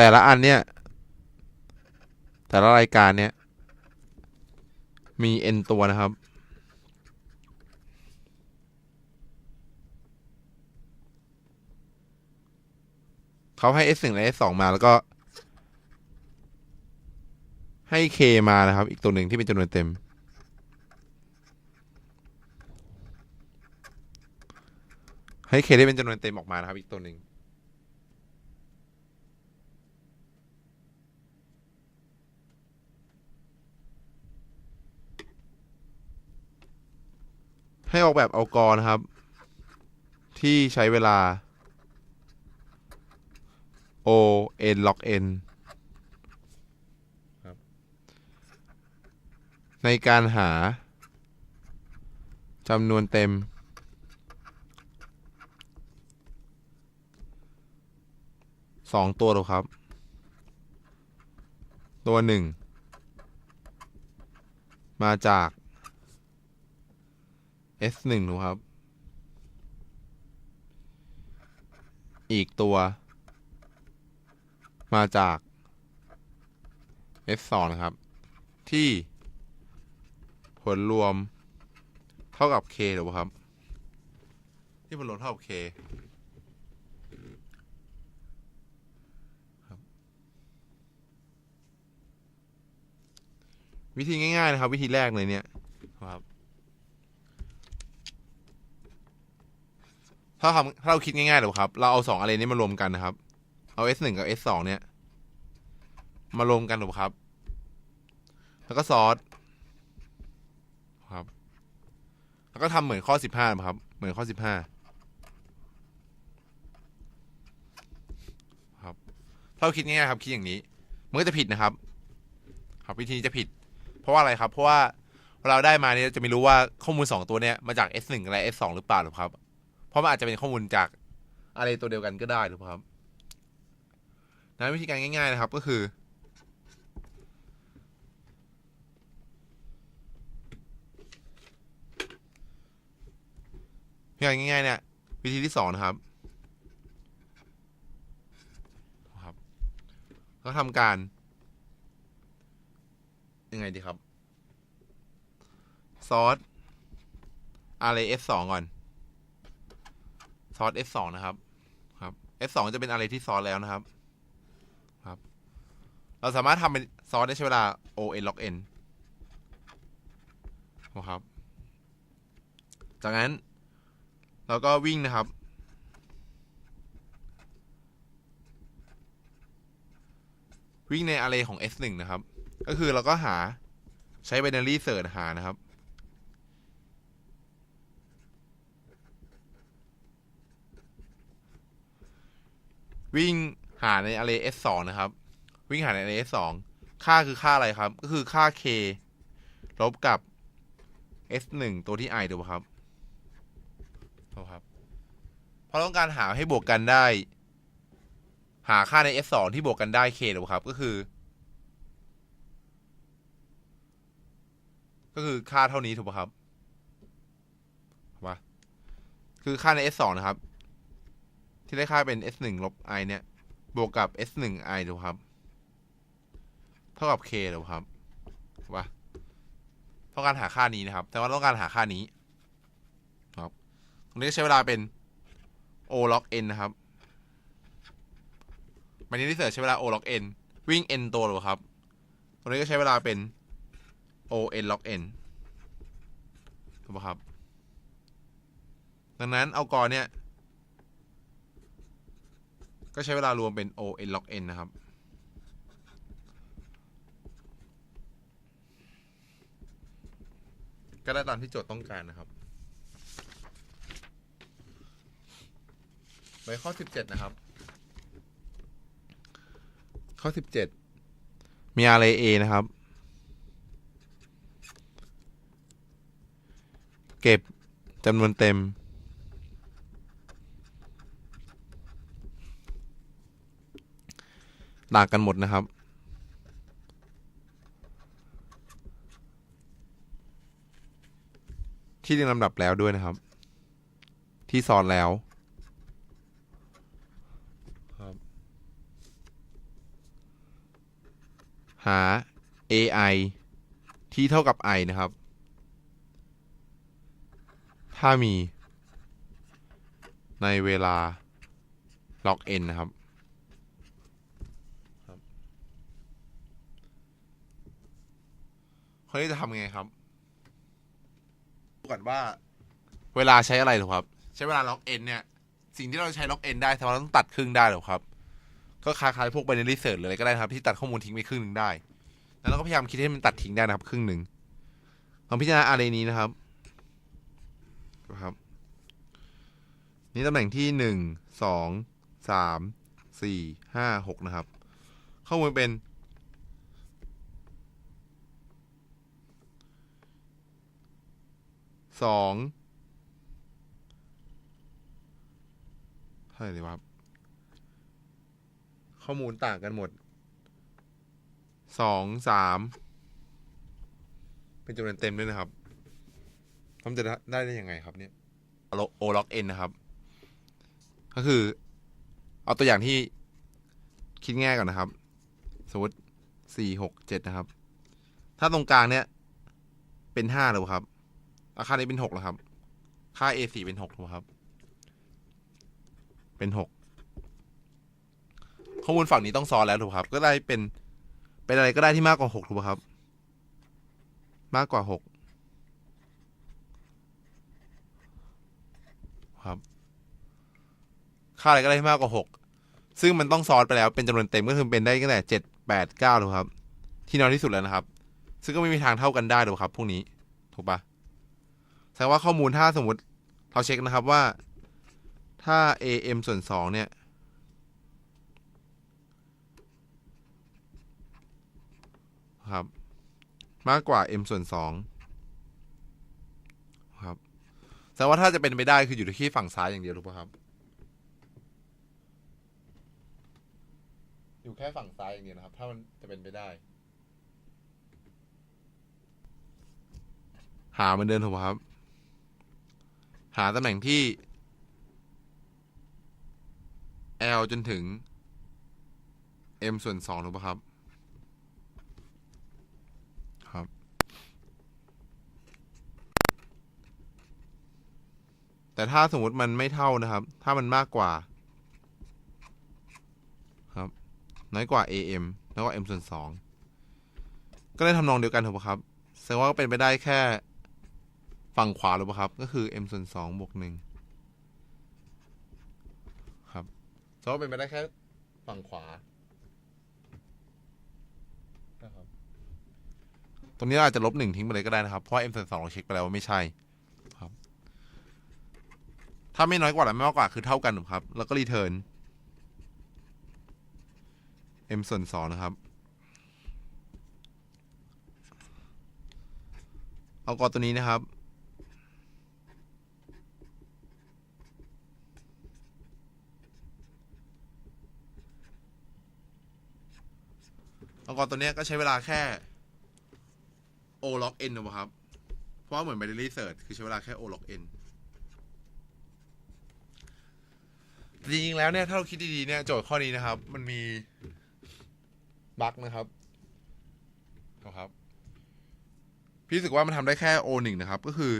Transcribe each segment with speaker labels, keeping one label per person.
Speaker 1: แต่ละอันเนี่ย แต่ละรายการเนี่ย มี n ตัวนะครับ เขาให้ s 1และ s 2มาแล้วก็ ให้ k มานะครับ อีกตัวหนึ่งที่เป็นจำนวนเต็มให้ k ได้เป็นจำนวนเต็มออกมานะครับอีกตัวหนึ่ง ให้ออกแบบเอากรนะครับ ที่ใช้เวลา o n log n ในการหาจำนวนเต็ม สองตัวหรอครับ ตัวหนึ่ง มาจาก S หนึ่งูครับ อีกตัว มาจาก S สองนะครับ ที่ผลรวมเท่ากับ K หรือเปล่าครับ ที่ผลรวมเท่ากับ K วิธีง่ายๆนะครับ วิธีแรกเลยเนี่ยครับ ถ้าทำถ้าเราคิดง่ายๆเลยครับ เราเอาสองอะไรนี้มารวมกันนะครับ เอา S หนึ่งกับ S สองเนี่ย มารวมกันถูกครับ แล้วก็ซอสครับ แล้วก็ทำเหมือนข้อสิบห้าครับ เหมือนข้อสิบห้าครับ ถ้าเราคิดง่ายๆครับ คิดอย่างนี้มันก็จะผิดนะครับ ครับวิธีนี้จะผิด เพราะว่าอะไรครับ เพราะว่าเราได้มาเนี่ยจะไม่รู้ว่าข้อมูลสองตัวเนี้ยมาจาก S หนึ่งและ S สองหรือเปล่าหรือครับ ราะมันอาจจะเป็นข้อมูลจากอะไรตัวเดียวกันก็ได้หรือเปล่าครับนั้นวิธีการง่าย ๆ นะครับก็คือ วิธีการง่ายๆเนี่ย วิธีที่สองนะครับครับ ก็ทำการ ยังไงดีครับ ซอส array s สองก่อน ซอส s สองนะครับ ครับ s สองจะเป็นอะไรที่ซอสแล้วนะครับ ครับ เราสามารถทำเป็นซอสได้ใช้เวลา o n log n นะครับ จากนั้น เราก็วิ่งนะครับ วิ่งใน array ของ s 1 นะครับ ก็คือเราก็หาใช้ binary search หานะครับ วิ่งหาใน array s 2นะครับ วิ่งหาใน array s 2ค่าคือค่าอะไรครับ ก็คือค่า k ลบกับ s 1ตัวที่ i ดูกครับถูกครับเพราะต้องการหาให้บวกกันได้ หาค่าใน s 2ที่บวกกันได้ k ดูกครับ ก็คือ ก็คือค่าเท่านี้ถูกป่ะครับถูกปะคือค่าใน s 2นะครับ ที่ได้ค่าเป็น s 1ลบ i เนี่ย บวกกับ s 1 i ดูครับ เท่ากับ k ดูครับถูกปะต้องการหาค่านี้นะครับ แต่ว่าต้องการหาค่านี้ ครับ ตรงนี้ใช้เวลาเป็น o log n นะครับมันนี้ที่เสิร์ชใช้เวลา o log n วิ่ง n ตัวหรือครับ ตรงนี้ก็ใช้เวลาเป็น o n log n ถูกปะครับ ดังนั้นเอากรเนี่ย ก็ใช้เวลารวมเป็น o n log n นะครับ ก็ได้ตามที่โจทย์ต้องการนะครับไปข้อสิบเจ็ดนะครับ ข้อสิบเจ็ดมี array A นะครับ เก็บจำนวนเต็ม ต่างกันหมดนะครับ ที่เรียงลำดับแล้วด้วยนะครับ ที่สอนแล้วครับหา ai ที่เท่ากับ i นะครับ ถ้ามีในเวลา log n นะครับครับ คนนี้จะทำไงครับ ดูก่อนว่า เวลาใช้อะไรหรอครับ ใช้เวลา log n เนี่ย สิ่งที่เราใช้ log n ได้แต่ว่าเราต้องตัดครึ่งได้หรอครับ ก็คล้ายๆพวก binary search เลยก็ได้นะครับ ที่ตัดข้อมูลทิ้งไปครึ่งหนึ่งได้ แล้วเราก็พยายามคิดให้มันตัดทิ้งได้นะครับ ครึ่งหนึ่งลองพิจารณา array นี้นะครับครับ นี่ตำแหน่งที่หนึ่งสองสามสี่ห้าหกนะครับ ข้อมูลเป็น สองเท่าไหร่ดีวะครับ ข้อมูลต่างกันหมดสองสามเป็นจำนวนเต็มด้วยนะครับทำจะได้ได้ยังไงครับเนี่ยโอล็อกเอ็นนะครับ ก็คือ เอาตัวอย่างที่คิดง่ายก่อนนะครับ สมมติสี่หกเจ็ดนะครับ ถ้าตรงกลางเนี่ย เป็นห้าเลยครับ อาคานี้เป็นหกแล้วครับ ค่า a สี่เป็นหกถูกครับ เป็นหกข้อมูลฝั่งนี้ต้องซ้อนแล้วถูกครับ ก็ได้เป็นเป็นอะไรก็ได้ที่มากกว่าหกถูกครับ มากกว่าหกครับ ค่าอะไรก็ได้ที่มากกว่าหกซึ่งมันต้องซ้อนไปแล้วเป็นจำนวนเต็มก็คือเป็นได้ตั้งแต่เจ็ดแปดเก้าถูกครับ ที่น้อยที่สุดแล้วนะครับ ซึ่งก็ไม่มีทางเท่ากันได้ถูกครับ พวกนี้ถูกปะ แสดงว่าข้อมูลถ้าสมมติเราเช็คนะครับว่าถ้า am ส่วนสองเนี่ย ครับ มากกว่า m ส่วนสองครับแสดงว่าถ้าจะเป็นไปได้คืออยู่ที่ฝั่งซ้ายอย่างเดียวถูกปะครับ อยู่แค่ฝั่งซ้ายอย่างเดียวนะครับ ถ้ามันจะเป็นไปได้ หาเหมือนเดิมถูกป่ะครับ หาตำแหน่งที่ L จนถึง M ส่วนสองถูกปะครับ ครับ แต่ถ้าสมมติมันไม่เท่านะครับ ถ้ามันมากกว่า ครับ น้อยกว่า AM น้อยกว่า M ส่วนสองก็ได้ทำนองเดียวกันถูกปะครับแสดงว่าก็เป็นไปได้แค่ ฝั่งขวาหรือเปล่าครับ ก็คือ m ส่วนสองบวกหนึ่งครับแสดงว่าเป็นไปได้แค่ฝั่งขวานะครับตรงนี้เราอาจจะลบหนึ่งทิ้งไปเลยก็ได้นะครับ เพราะ m ส่วนสองเราเช็คไปแล้วว่าไม่ใช่ครับ ถ้าไม่น้อยกว่าและไม่มากกว่าคือเท่ากันถูกครับ แล้วก็รีเทิร์น m ส่วนสองนะครับเอากอตัวนี้นะครับ เอากอตัวเนี้ยก็ใช้เวลาแค่ o log n นะครับ เพราะว่าเหมือน binary search คือใช้เวลาแค่ o log n จริงๆแล้วเนี่ย ถ้าเราคิดดีๆเนี่ยโจทย์ข้อนี้นะครับ มันมีบั๊กนะครับครับ พี่รู้สึกว่ามันทำได้แค่ o หนึ่งนะครับ ก็คือ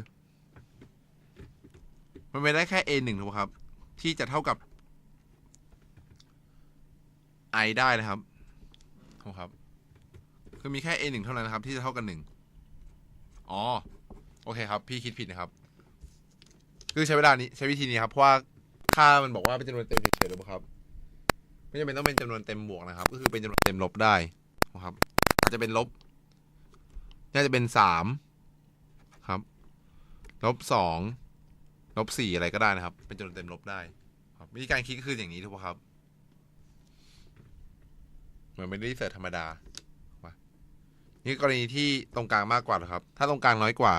Speaker 1: มันไม่ได้แค่ a หนึ่งถูกไหมครับ ที่จะเท่ากับ i ได้นะครับครับ คือมีแค่ a หนึ่งเท่านั้นนะครับ ที่จะเท่ากันหนึ่งอ๋อ โอเคครับ พี่คิดผิดนะครับ คือใช้เวลานี้ใช้วิธีนี้ครับ เพราะว่าค่ามันบอกว่าเป็นจำนวนเต็มเฉยๆหรือเปล่าครับ ไม่จำเป็นต้องเป็นจำนวนเต็มบวกนะครับ ก็คือเป็นจำนวนเต็มลบได้นะครับ อาจจะเป็นลบ น่าจะเป็นสามครับ ลบสอง ลบสี่อะไรก็ได้นะครับ เป็นจำนวนเต็มลบได้ ครับวิธีการคิดก็คืออย่างนี้ถูกไหมครับ เหมือนเป็นรีเสิร์ชธรรมดา นี่กรณีที่ตรงกลางมากกว่าเหรอครับ ถ้าตรงกลางน้อยกว่า